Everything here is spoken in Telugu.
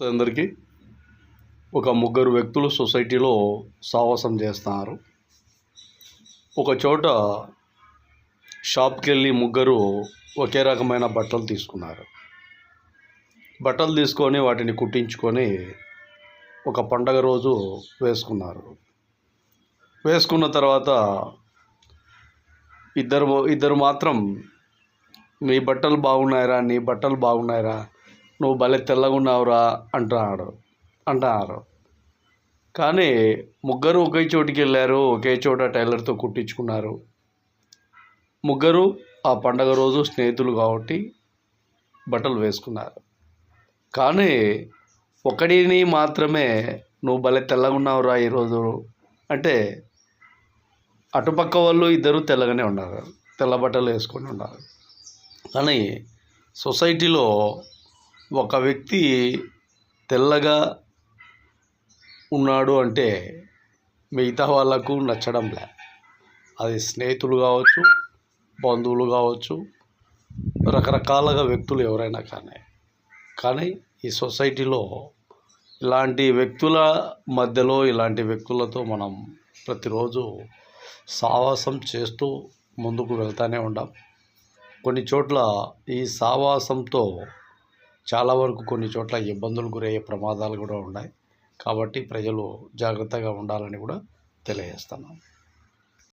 నమస్తే అందరికీ. ఒక ముగ్గురు వ్యక్తులు సొసైటీలో సావాసం చేస్తున్నారు. ఒక చోట షాప్కి వెళ్ళి ముగ్గురు ఒకే రకమైన బట్టలు తీసుకున్నారు. బట్టలు తీసుకొని వాటిని కుట్టించుకొని ఒక పండగ రోజు వేసుకున్నారు. వేసుకున్న తర్వాత ఇద్దరు ఇద్దరు మాత్రం నీ బట్టలు బాగున్నాయరా నీ బట్టలు బాగున్నాయరా నువ్వు భలే తెల్లగా ఉన్నావురా అంటున్నాడు అంటున్నారు కానీ ముగ్గురు ఒకే చోటికి వెళ్ళారు ఒకే చోట టైలర్తో కుట్టించుకున్నారు. ముగ్గురు ఆ పండగ రోజు స్నేహితులు కాబట్టి బట్టలు వేసుకున్నారు. కానీ ఒకడిని మాత్రమే నువ్వు భలే తెల్లగా ఉన్నావురా ఈరోజు అంటే అటుపక్క వాళ్ళు ఇద్దరు తెల్లగానే ఉన్నారు తెల్ల బట్టలు వేసుకొని ఉన్నారు. కానీ సొసైటీలో ఒక వ్యక్తి తెల్లగా ఉన్నాడు అంటే మిగతా వాళ్ళకు నచ్చడం లే. అది స్నేహితులు కావచ్చు బంధువులు కావచ్చు రకరకాలుగా వ్యక్తులు ఎవరైనా కానీ. కానీ ఈ సొసైటీలో ఇలాంటి వ్యక్తుల మధ్యలో ఇలాంటి వ్యక్తులతో మనం ప్రతిరోజు సావాసం చేస్తూ ముందుకు వెళ్తూనే ఉంటాం కొన్ని చోట్ల ఈ సావాసంతో చాలా వరకు కొన్ని చోట్ల ఇబ్బందులు గురయ్యే ప్రమాదాలు కూడా ఉన్నాయి. కాబట్టి ప్రజలు జాగ్రత్తగా ఉండాలని కూడా తెలియజేస్తున్నాం.